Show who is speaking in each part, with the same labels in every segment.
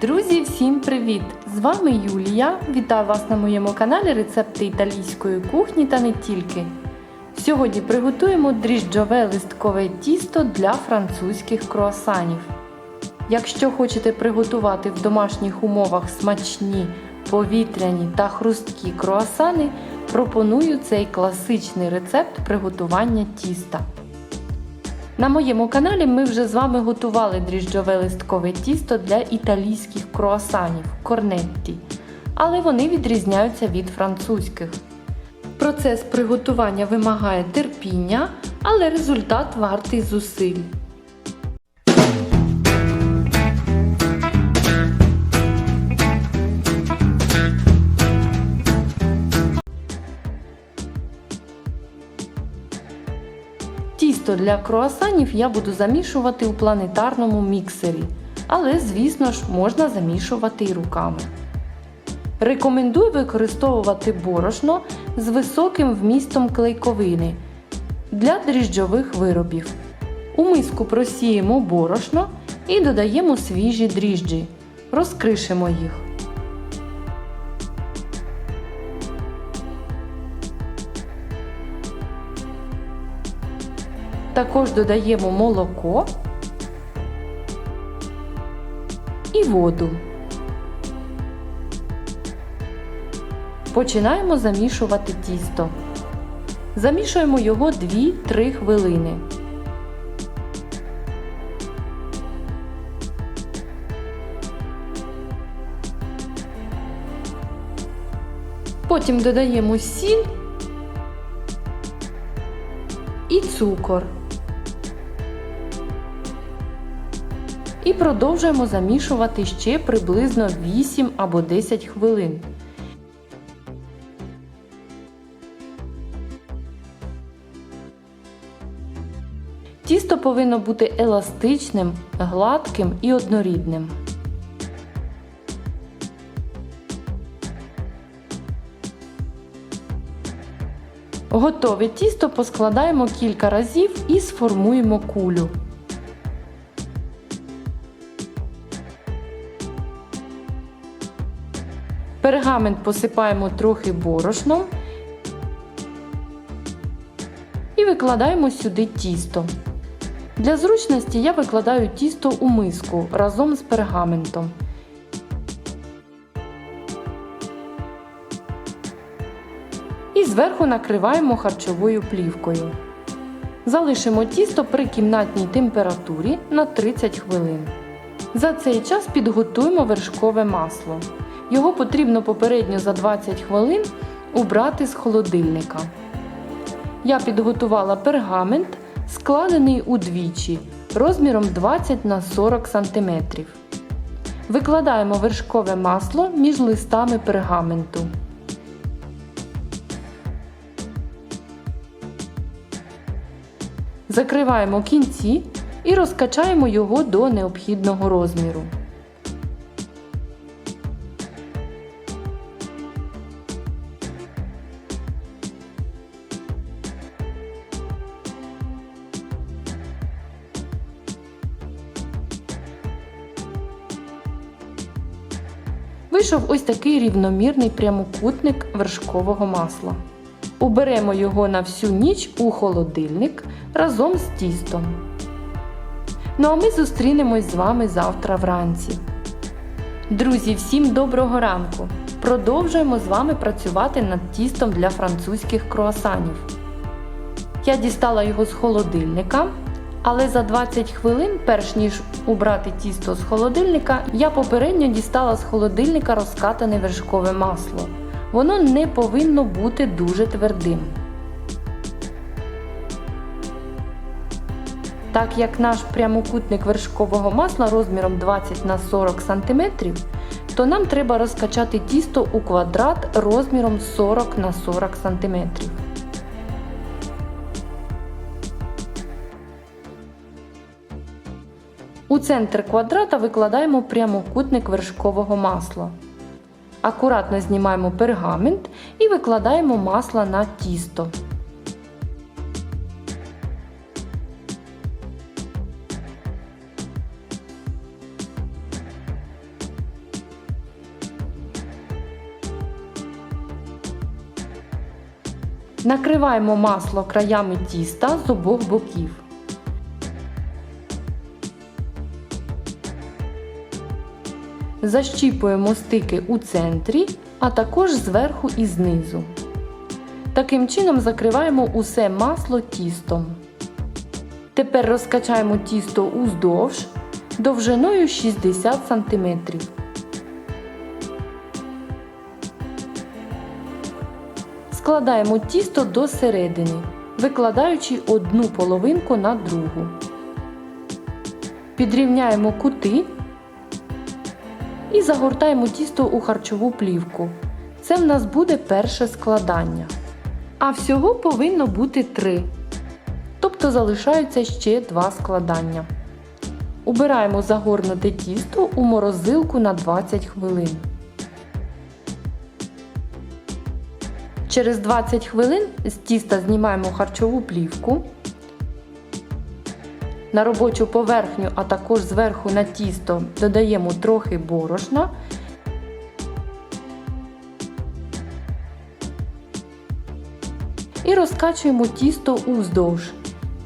Speaker 1: Друзі, всім привіт! З вами Юлія. Вітаю вас на моєму каналі Рецепти італійської кухні та не тільки. Сьогодні приготуємо дріжджове листкове тісто для французьких круасанів. Якщо хочете приготувати в домашніх умовах смачні, повітряні та хрусткі круасани, пропоную цей класичний рецепт приготування тіста. На моєму каналі ми вже з вами готували дріжджове листкове тісто для італійських круасанів корнетті, але вони відрізняються від французьких. Процес приготування вимагає терпіння, але результат вартий зусиль. Тісто для круасанів я буду замішувати у планетарному міксері, але, звісно ж, можна замішувати і руками. Рекомендую використовувати борошно з високим вмістом клейковини для дріжджових виробів. У миску просіємо борошно і додаємо свіжі дріжджі. Розкришимо їх. Також додаємо молоко і воду. Починаємо замішувати тісто. Замішуємо його 2-3 хвилини. Потім додаємо сіль і цукор. І продовжуємо замішувати ще приблизно 8 або 10 хвилин. Тісто повинно бути еластичним, гладким і однорідним. Готове тісто поскладаємо кілька разів і сформуємо кулю. Пергамент посипаємо трохи борошном і викладаємо сюди тісто. Для зручності я викладаю тісто у миску разом з пергаментом. І зверху накриваємо харчовою плівкою. Залишимо тісто при кімнатній температурі на 30 хвилин. За цей час підготуємо вершкове масло. Його потрібно попередньо за 20 хвилин убрати з холодильника. Я підготувала пергамент, складений удвічі розміром 20 на 40 см. Викладаємо вершкове масло між листами пергаменту. Закриваємо кінці і розкачаємо його до необхідного розміру. Вийшов ось такий рівномірний прямокутник вершкового масла. Уберемо його на всю ніч у холодильник разом з тістом. Ну а ми зустрінемось з вами завтра вранці. Друзі, всім доброго ранку! Продовжуємо з вами працювати над тістом для французьких круасанів. Я дістала його з холодильника, але за 20 хвилин, перш ніж убрати тісто з холодильника, я попередньо дістала з холодильника розкатане вершкове масло. Воно не повинно бути дуже твердим. Так як наш прямокутник вершкового масла розміром 20 на 40 см, то нам треба розкачати тісто у квадрат розміром 40 на 40 см. У центр квадрата викладаємо прямокутник вершкового масла. Акуратно знімаємо пергамент і викладаємо масло на тісто. Накриваємо масло краями тіста з обох боків. Защіпуємо стики у центрі, а також зверху і знизу. Таким чином закриваємо усе масло тістом. Тепер розкачаємо тісто уздовж довжиною 60 см. Складаємо тісто до середини, викладаючи одну половинку на другу. Підрівняємо кути і загортаємо тісто у харчову плівку. Це в нас буде перше складання. А всього повинно бути три. Тобто залишаються ще два складання. Убираємо загорнуте тісто у морозилку на 20 хвилин. Через 20 хвилин з тіста знімаємо харчову плівку. На робочу поверхню, а також зверху на тісто додаємо трохи борошна. І розкачуємо тісто уздовж,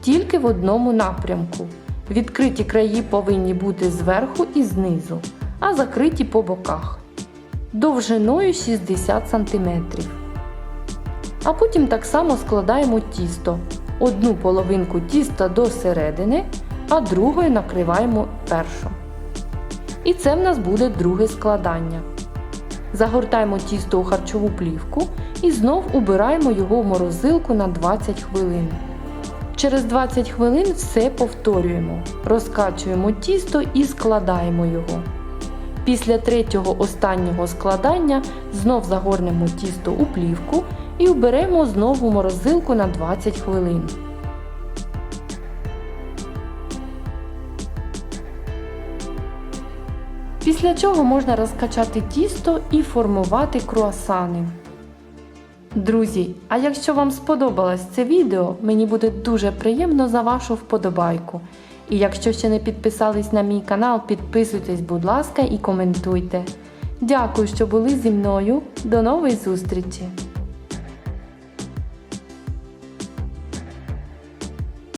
Speaker 1: тільки в одному напрямку. Відкриті краї повинні бути зверху і знизу, а закриті по боках. Довжиною 60 см. А потім так само складаємо тісто. Одну половинку тіста до середини, а другою накриваємо першу. І це в нас буде друге складання. Загортаємо тісто у харчову плівку і знов убираємо його в морозилку на 20 хвилин. Через 20 хвилин все повторюємо. Розкачуємо тісто і складаємо його. Після третього останнього складання знов загорнемо тісто у плівку і вберемо знову морозилку на 20 хвилин. Після чого можна розкачати тісто і формувати круасани. Друзі, а якщо вам сподобалось це відео, мені буде дуже приємно за вашу вподобайку. І якщо ще не підписались на мій канал, підписуйтесь, будь ласка, і коментуйте. Дякую, що були зі мною. До нової зустрічі!